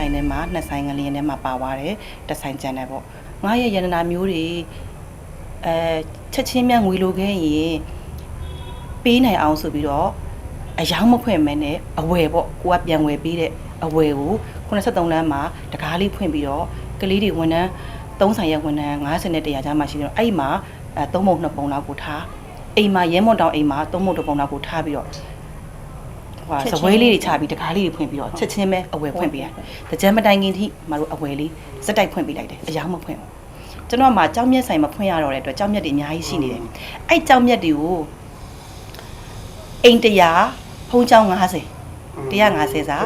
ဆိုင်ထဲမှာနှစ်ဆိုင်ကလေးထဲမှာပါသွားတယ်တစ်ဆိုင်ကျန်တယ်ပေါ့ငါရဲ့ယန္တနာမျိုးတွေအဲချက်ချင်းမြတ်ငွေလိုခဲ့ရင်ပေးနိုင်အောင်ဆိုပြီးတော့အယောင်မဖွင့်မဲနဲ့အဝယ်ပေါ့ကိုကပြန်ဝယ်ပေးတဲ့အဝယ်ကို83လမ်းမှာတကားလေးဖွင့်ပြီးတော့ကလေးတွေဝန်ထမ်း3ဆိုင်ရဲ့ဝန်ထမ်း50နဲ့100ကျားမှရှိတယ်အဲ့မှာအဲ3ပုံ2ပုံလောက်ကိုထားအိမ်မှာရဲမွန်တောင်အိမ်မှာ3ပုံ2ပုံလောက်ကိုထားပြီးတော့ ဟိုဟာစပွဲလေးတွေချပြီးတကားလေးတွေဖွင့်ပြီးတော့ချက်ချင်းပဲအဝယ်ဖွင့်ပေးရတယ်။တကြမ်းမတိုင်ခင်ထိမတို့အဝယ်လေးစက်တိုက်ဖွင့်ပေးလိုက်တယ်။အယောင်မဖွင့်ဘူး။ကျွန်တော်မှကြောက်မြက်ဆိုင်မဖွင့်ရတော့တဲ့အတွက်ကြောက်မြက်တွေအများကြီးရှိနေတယ်။အဲ့ကြောက်မြက်တွေကိုအိမ်100ဖုံးချောင်း90 150စာ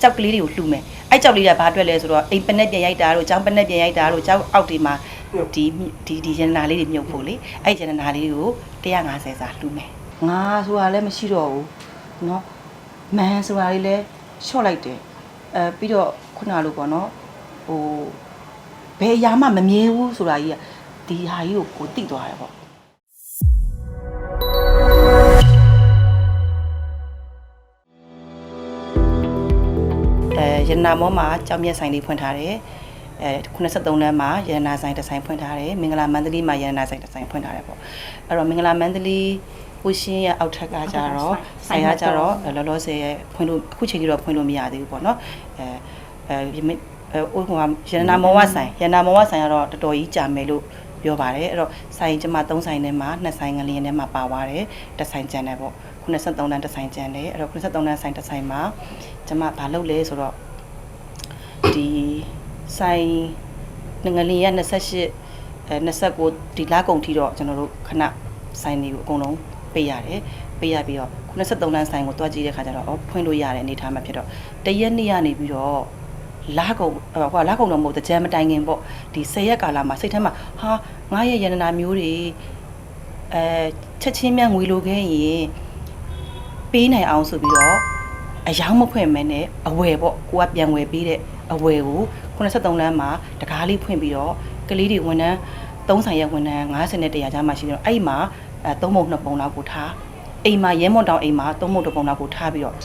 ကြောက်ကလေးတွေကိုလှူမယ်။အဲ့ကြောက်လေးကဘာအတွက်လဲဆိုတော့အိမ်ပနက်ပြန်ရိုက်တာတို့ကြောင်းပနက်ပြန်ရိုက်တာတို့ကြောက်အောက်ဒီမှာဒီဒီဒီရန်နာလေးတွေမြုပ်ဖို့လေ။အဲ့ရန်နာလေးကို150စာလှူမယ်။ငါဆိုတာလည်းမရှိတော့ဘူး။နော် မန်ဆိုတာလေးလဲရှော့လိုက်တယ်အဲပြီးတော့ခုနလိုပေါ့နော်ဟိုဘယ်အရာမှမမြဲဘူးဆိုတာကြီးကဒီဟာကြီးကိုကိုတိသွားတယ်ပေါ့အဲရတနာမောမှာကြောင်မြက်ဆိုင်လေးဖွင့်ထားတယ်အဲ83လမ်းမှာရတနာဆိုင်တစ်ဆိုင်ဖွင့်ထားတယ်မင်္ဂလာမန္တလေးမှာရတနာဆိုင်တစ်ဆိုင်ဖွင့်ထားတယ်ပေါ့အဲ့တော့မင်္ဂလာမန္တလေး ကိုရှင်းရဲ့အောက်ထက်ကကြတော့ဆိုင်ကကြတော့လောလောဆယ်ဖွင့်လို့အခုချိန်ကြီးတော့ဖွင့်လို့မရသေးဘူးပေါ့နော်အဲအဲအဲဟိုဟိုကရတနာမောဝဆိုင်ရတနာမောဝဆိုင်ကတော့တော်တော်ကြီးကြာမယ်လို့ပြောပါတယ်အဲ့တော့ဆိုင်ကျမ3ဆိုင်ထဲမှာ2ဆိုင်ကလေးထဲမှာပါသွားတယ်တစ်ဆိုင်ကျန်တယ်ပေါ့83တန်းတစ်ဆိုင်ကျန်တယ်အဲ့တော့83တန်းဆိုင်တစ်ဆိုင်မှာကျမဘာလုပ်လဲဆိုတော့ဒီဆိုင်ငလင်ရ28အဲ29ဒီလကုန်ထိတော့ကျွန်တော်တို့ခဏဆိုင်တွေကိုအကုန်လုံး ပေးရတယ်ပေးရပြီးတော့93လမ်းဆိုင်ကိုတွားကြည့်တဲ့ခါကျတော့အော်ဖွင့်လို့ရတဲ့အနေထားမှာဖြစ်တော့တရက်နေ့ကနေပြီးတော့လာကုန်ဟိုလာကုန်တော့မဟုတ်တကြမ်းမတိုင်ခင်ပေါ့ဒီ10ရက်ကာလမှာစိတ်ထဲမှာဟာငါရဲ့ယန္တနာမျိုးတွေအဲချက်ချင်းမြတ်ငွေလိုခဲ့ရင်ပေးနိုင်အောင်ဆိုပြီးတော့အယောင်မဖွင့်မဲနဲ့အဝယ်ပေါ့ကိုကပြန်ဝယ်ပေးတဲ့အဝယ်ကို83လမ်းမှာတကားလေးဖွင့်ပြီးတော့ကလေးတွေဝန်ထမ်း3ဆိုင်ရဲ့ဝန်ထမ်း50နဲ့100ကျားမှရှိတယ်အဲ့မှာ အဲ3ပုံ2ပုံလောက်ကိုထားအိမ်မှာရဲမွန်တောင်အိမ်မှာ3ပုံ2ပုံလောက်ကိုထားပြီးတော့ဟို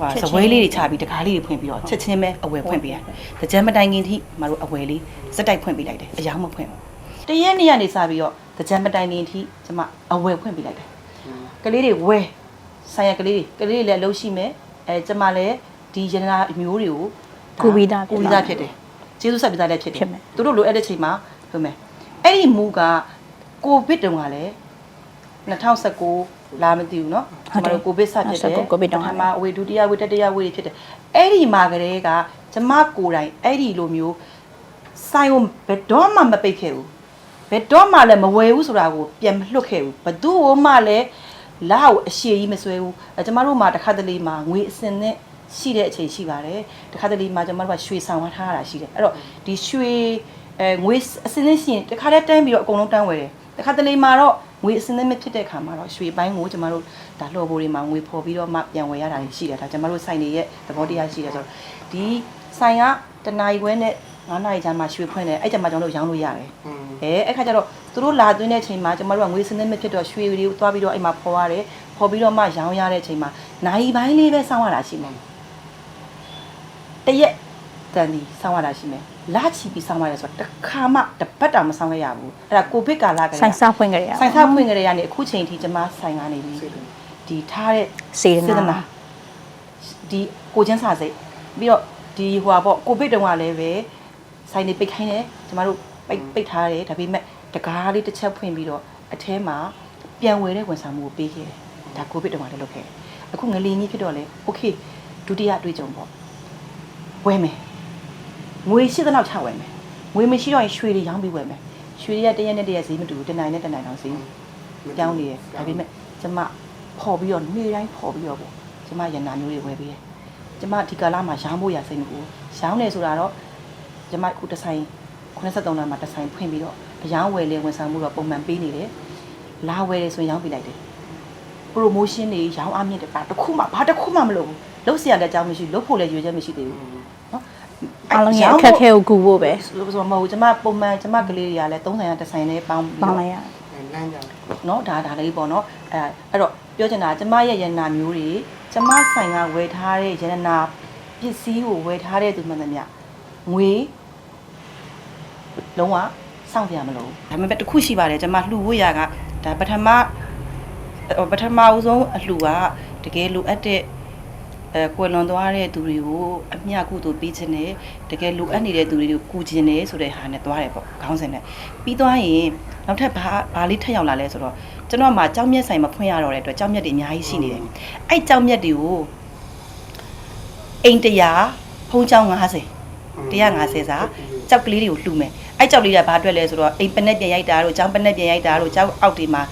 ဟာစပွဲလေးတွေချပြီးတကားလေးတွေဖွင့်ပြီးတော့ချက်ချင်းပဲအဝယ်ဖွင့်ပေးရတယ်။တကြမ်းမတိုင်ခင်ထိမတို့အဝယ်လေးစက်တိုက်ဖွင့်ပေးလိုက်တယ်အယောင်မဖွင့်ဘူး။တရက်နေ့ကနေစပြီးတော့တကြမ်းမတိုင်ခင်ထိကျမအဝယ်ဖွင့်ပေးလိုက်တယ်။ကလေးတွေဝဲဆိုင်ရကလေးတွေကလေးတွေလည်းအလုပ်ရှိမယ်အဲကျမလည်းဒီရတနာမျိုးတွေကိုကိုဗီဒါဖြစ်ကိုဗီဒါဖြစ်တယ်ကျေးဇူးဆက်ပြီးသားလည်းဖြစ်တယ်ဖြစ်မယ်သူတို့လိုအဲ့တဲ့ချိန်မှာဟုတ်မယ်အဲ့ဒီမူက ကိုဗစ်တုန်းကလည်း2019လာမသိဘူးเนาะကျမတို့ကိုဗစ်စဖြစ်တယ် 2019ကိုဗစ်တုန်းက ပထမအဝေဒုတိယဝေတတိယဝေတွေဖြစ်တယ်အဲ့ဒီမှာကလေးကကျမကိုယ်တိုင်အဲ့ဒီလိုမျိုးဆိုင်ကိုဘယ်တော့မှမပိတ်ခဲ့ဘူး ဘယ်တော့မှလည်းမဝယ်ဘူးဆိုတာကိုပြန်မလွတ်ခဲ့ဘူးဘသူ့ဟိုမှလည်းလာကိုအရှိကြီးမဆွဲဘူးအဲကျမတို့မှတစ်ခါတလေမှာငွေအစင်နဲ့ရှိတဲ့အချိန်ရှိပါတယ်တစ်ခါတလေမှာကျမတို့ကရွှေဆောင်ထားရတာရှိတယ်အဲ့တော့ဒီရွှေအဲငွေအစင်နဲ့ရှိရင်တစ်ခါတည်းတန်းပြီးတော့အကုန်လုံးတန်းဝယ်တယ် တစ်ခါတလေမှာတော့ငွေအစင်နဲ့မဖြစ်တဲ့အခါမှာတော့ရွှေပိုင်းကိုကျမတို့ဒါလှော်ဘိုးတွေမှာငွေဖော်ပြီးတော့မှပြန်ဝယ်ရတာရှိတယ်ဒါကျမတို့ဆိုင်တွေရဲ့သဘောတရားရှိတယ်ဆိုတော့ဒီဆိုင်ကတနာရီခွဲနဲ့9နာရီကြာမှရွှေဖွင့်တယ်အဲ့ကြမှာကျွန်တော်တို့ရောင်းလို့ရတယ်အဲအဲ့ခါကျတော့သူတို့လာသွင်းတဲ့အချိန်မှာကျမတို့ကငွေစနစ်မဖြစ်တော့ရွှေတွေကိုသွားပြီးတော့အိမ်မှာဖော်ရတယ်ဖော်ပြီးတော့မှရောင်းရတဲ့အချိန်မှာနိုင်ပိုင်းလေးပဲစောင်းရတာရှိမယ်တရက်တန်ဒီစောင်းရတာရှိမယ် လာချီပြီးစောင်းရတယ်ဆိုတော့တစ်ခါမှတစ်ပတ်တာမစောင်းခဲ့ရဘူးအဲ့ဒါကိုဗစ်ကာလကလေး ဆိုင်စားဖွင့်ကြရ ဆိုင်စားဖွင့်ကြရတဲ့အခုချိန်ထိကျမဆိုင်ကနေပြီးဒီထားတဲ့ စေတ စေတ နာ နာဒီကိုချင်းစာစိတ်ပြီးတော့ဒီဟိုပါပေါ့ကိုဗစ်တုန်းကလည်းပဲဆိုင်နေပိတ်ခိုင်းတယ်ကျမတို့ပိတ်ပိတ်ထားတယ်ဒါပေမဲ့တကားလေးတစ်ချက်ဖွင့်ပြီးတော့အထဲမှာပြန်ဝယ်တဲ့ဝန်ဆောင်မှုကိုပေးခဲ့တယ်ဒါကိုဗစ်တုန်းကလည်းလုပ်ခဲ့တယ်အခုငလင်းကြီးဖြစ်တော့လေโอเคဒုတိယအတွေ့အကြုံပေါ့ဝယ်မယ် ငွေရှိသလောက်ချဝယ်မယ်ငွေမရှိတော့ရင်ရွှေတွေရောင်းပြီးဝယ်မယ်ရွှေတွေကတရက်နဲ့တရက်ဈေးမတူဘူးတစ်နိုင်နဲ့တစ်နိုင်တော့ဈေးပြောင်းနေတယ်ဒါပေမဲ့ကျမပေါ်ပြီးတော့နေ့တိုင်းပေါ်ပြီးတော့ပေါ့ကျမရန်နာမျိုးတွေဝယ်ပေးတယ် ကျမဒီကာလမှာရောင်းဖို့ရစိတ်မကူရောင်းနေဆိုတာတော့ကျမအခုတစ်ဆိုင်83လမ်းမှာတစ်ဆိုင်ဖွင့်ပြီးတော့အယောင်းဝယ်လေဝန်ဆောင်မှုတော့ပုံမှန်ပေးနေတယ်လာဝယ်တယ်ဆိုရင်ရောင်းပေးလိုက်တယ် promotion တွေရောင်းအားမြင့်တယ်ပါတစ်ခုမှဘာတစ်ခုမှမလုပ်ဘူးလုပ်เสียတဲ့အကြောင်းမရှိလုပ်ဖို့လည်းရွေးချက်မရှိသေးဘူးနော် အားလုံးရဲ့အခက်အခဲကိုကူဖို့ပဲ ဆိုတော့မဟုတ်ဘူးကျမပုံမှန်ကျမကလေးတွေကလည်း3ဆိုင်ရတစ်ဆိုင်နဲ့ပေါင်းပြီး ပေါ တော့ င်းလိုက်ရ လမ်းကြ เนาะဒါဒါလေးပေါ့เนาะအဲအဲ့တော့ပြောချင်တာကကျမရဲ့ရတနာမျိုးတွေကျမဆိုင်ကဝယ်ထားတဲ့ရတနာပ စ္စည်းကိုဝယ်ထားတဲ့သူမှန်သမျှငွေလုံးဝစောင့်ကြရမလို့ဒါပေမဲ့တစ်ခုရှိပါတယ်ကျွန်မလှူဖို့ရကဒါပထမဟိုပထမဦးဆုံးအလှူကတကယ်လိုအပ်တဲ့ အဲကွယ်လွန်သွားတဲ့သူတွေကိုအမျှကုသိုလ်ပေးခြင်းနဲ့တကယ်လိုအပ်နေတဲ့သူတွေကိုကူခြင်းနဲ့ဆိုတဲ့ဟာနဲ့သွားတယ်ပေါ့ခေါင်းစဉ်နဲ့ပြီးသွားရင်နောက်ထပ်ဘာဘာလေးထပ်ရောက်လာလဲဆိုတော့ကျွန်တော်မှကြောက်မြက်ဆိုင်မဖွင့်ရတော့တဲ့အတွက်ကြောက်မြက်တွေအများကြီးရှိနေတယ်အဲ့ကြောက်မြက်တွေကိုအိမ်တရားဖုံးချောင်း90 150စာကြောက်ကလေးတွေကိုလှူမယ်အဲ့ကြောက်လေးကဘာအတွက်လဲဆိုတော့အိမ်ပနက်ပြန်ရိုက်တာတို့ကျောင်းပနက်ပြန်ရိုက်တာတို့ကျောင်းအောက်ဒီမှာ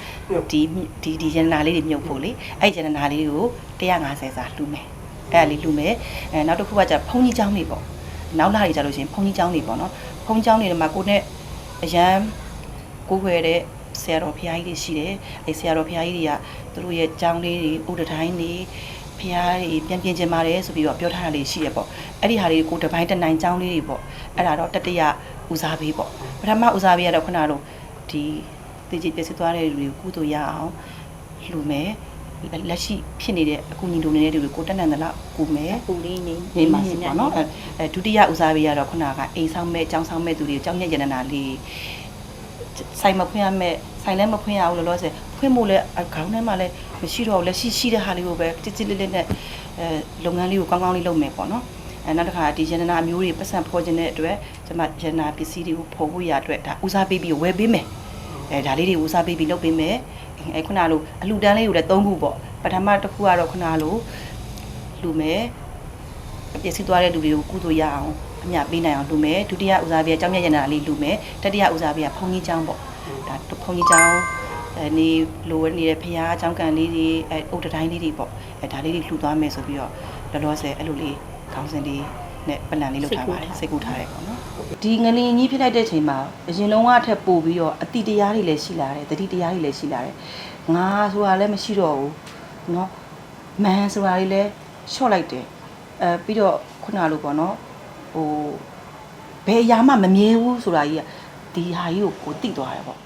ဒီဒီဒီရန်နာလေးတွေမြုပ်ဖို့လေအဲ့ရန်နာလေးကို150စာလှူမယ် အဲ့ဒါလေးလှူမယ်အဲနောက်တစ်ခုကじゃဖုန်းကြီးကျောင်းတွေပေါ့နောက်လာတွေကြလို့ရှိရင်ဖုန်းကြီးကျောင်းတွေပေါ့နော်ဖုန်းကျောင်းတွေမှာကိုနဲ့အရန်ကိုခွဲတဲ့ဆရာတော်ဖရာကြီးတွေရှိတယ်အဲဆရာတော်ဖရာကြီးတွေကသူတို့ရဲ့ကျောင်းလေးတွေဥဒတိုင်းတွေဖရာတွေပြန်ပြင်ကျင်ပါတယ်ဆိုပြီးတော့ပြောထားတာလေးရှိရပေါ့အဲ့ဒီဟာလေးကိုတပိုင်းတနိုင်ကျောင်းလေးတွေပေါ့အဲ့ဒါတော့တတရဦးစားပေးပေါ့ပထမဦးစားပေးရတော့ခုနကတော့ဒီတည်ကြည်ပြည့်စည်သွားတဲ့လူတွေကိုကုသိုလ်ရအောင်လှူမယ် လက်ရှိဖြစ်နေတဲ့အကူအညီလိုနေတဲ့လူတွေကိုတက်နံတလားကူမယ်ပူလေးနေနေမှာစီပေါ့နော်အဲအဲဒုတိယဦးစားပေးရတော့ခုနကအိမ်ဆောင်မဲ့ကျောင်းဆောင်မဲ့သူတွေကိုကျောင်းညက်ရတနာလေးဆိုင်မဖွင့်ရမဲ့ဆိုင်လည်းမဖွင့်ရဘူးလို့လို့ဆိုဖွင့်ဖို့လည်းခေါင်းထဲမှာလည်းမရှိတော့ဘူးလက်ရှိရှိတဲ့ဟာလေးကိုပဲတိတိလေးလေးနဲ့အဲလုပ်ငန်းလေးကိုကောင်းကောင်းလေးလုပ်မယ်ပေါ့နော်အဲနောက်တစ်ခါဒီရတနာအမျိုးတွေပတ်စံဖော်ခြင်းတဲ့အတွက်ကျွန်မရတနာပစ္စည်းတွေကိုဖော်ဖို့ရအတွက်ဒါဦးစားပေးပြီးဝယ်ပေးမယ်အဲဒါလေးတွေဦးစားပေးပြီးလုပ်ပေးမယ် အဲခုနလိုအလှတန်းလေးကိုလည်း၃ခုပေါ့ပထမတစ်ခုကတော့ခုနလိုလူမယ်ပျက်စီးသွားတဲ့လူတွေကိုကုသိုလ်ရအောင်အမြပေးနိုင်အောင်လုပ်မယ်ဒုတိယဦးစားပေးကကျောင်းမြတ်ရနာလေးလုပ်မယ်တတိယဦးစားပေးကဘုန်းကြီးကျောင်းပေါ့ဒါဘုန်းကြီးကျောင်းအဲနေလိုနေတဲ့ဖရားကျောင်းကန်လေးတွေအဲအုတ်တတိုင်းလေးတွေပေါ့အဲဒါလေးတွေလှူသွားမယ်ဆိုပြီးတော့လောလောဆယ်အဲ့လိုလေးခေါင်းစဉ်လေး နဲ့ပလန်လေးလုပ်ထားပါတယ်စိတ်ကူထားတယ်ပေါ့နော်ဒီငလင်ကြီးဖြစ်လိုက်တဲ့ချိန်မှာအရင်လုံးကအထက်ပို့ပြီးတော့အတိတရားတွေလည်းရှိလာတယ်တတိတရားတွေလည်းရှိလာတယ်ငါဆိုတာလည်းမရှိတော့ဘူးเนาะမန်ဆိုတာလေးလည်းရှော့လိုက်တယ် အဲပြီးတော့ခုနလိုပေါ့နော်ဟိုဘယ်အရာမှမမြဲဘူးဆိုတာကြီးကဒီဟာကြီးကိုကိုတိသွားတယ်ပေါ့